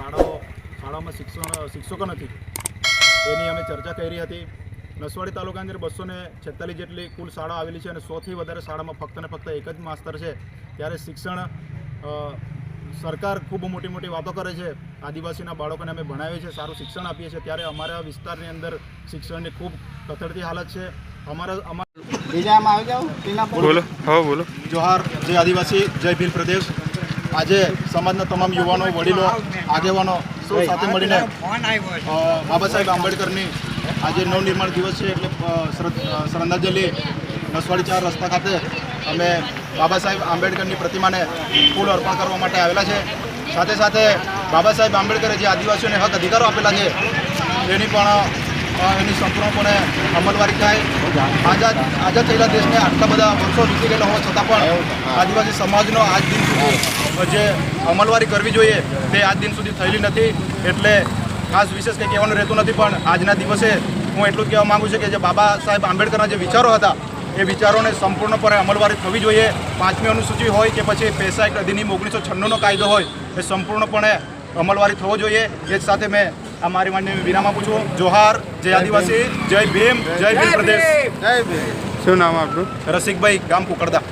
શાળાઓ શાળામાં શિક્ષણ શિક્ષકો નથી. એની અમે ચર્ચા કરી હતી. નસવાડી તાલુકાની અંદર બસો ને છેતાલીસ જેટલી કુલ શાળા આવેલી છે અને સોથી વધારે શાળામાં ફક્ત ને ફક્ત એક જ માસ્તર છે. ત્યારે શિક્ષણ સરકાર ખૂબ મોટી મોટી વાતો કરે છે. આદિવાસીના બાળકોને અમે ભણાવીએ છીએ સારું શિક્ષણ આપીએ છીએ. ત્યારે અમારા વિસ્તારની અંદર શિક્ષણની ખૂબ કથળતી હાલત છે. અમારા અમારા બીજામાં આવી જાઓ. બોલો. હા બોલો. જોહાર જય આદિવાસી જય ભીલ પ્રદેશ. આજે સમાજના તમામ યુવાનો વડીલો આગેવાનો સૌ સાથે મળીને બાબા સાહેબ આંબેડકરની આજે નવનિર્માણ દિવસ છે એટલે શ્રદ્ધાંજલિ નસવાડી ચાર રસ્તા ખાતે અમે બાબા સાહેબ આંબેડકરની પ્રતિમાને ફૂલ અર્પણ કરવા માટે આવેલા છે. સાથે સાથે બાબા સાહેબ આંબેડકરે જે આદિવાસીઓને હક અધિકારો આપેલા છે એની પણ એની સંપૂર્ણપણે અમલવારી થાય. આઝાદ આઝાદ થયેલા દેશને આટલા બધા વર્ષો વીતી ગયેલા હોવા છતાં પણ આદિવાસી સમાજનો આજ દિન સુધી જે અમલવારી કરવી જોઈએ તે આજ દિન સુધી થયેલી નથી. એટલે ખાસ વિશેષ કંઈ કહેવાનું રહેતું નથી, પણ આજના દિવસે હું એટલું કહેવા માગું છું કે જે બાબા સાહેબ આંબેડકરના જે વિચારો હતા, એ વિચારોને સંપૂર્ણપણે અમલવારી થવી જોઈએ. પાંચમી અનુસૂચિ હોય કે પછી પેશા એક અધિનિયમ ઓગણીસો છન્નુંનો કાયદો હોય, એ સંપૂર્ણપણે અમલવારી થવો જોઈએ. એ જ સાથે મેં આ મારી માન્ય વિરામ આપું છું. જોહાર જય આદિવાસી જય ભીમ જય ભીમ પ્રદેશ. જય ભીમ. શું નામ આપનું? રસિકભાઈ ગામ કુકડદા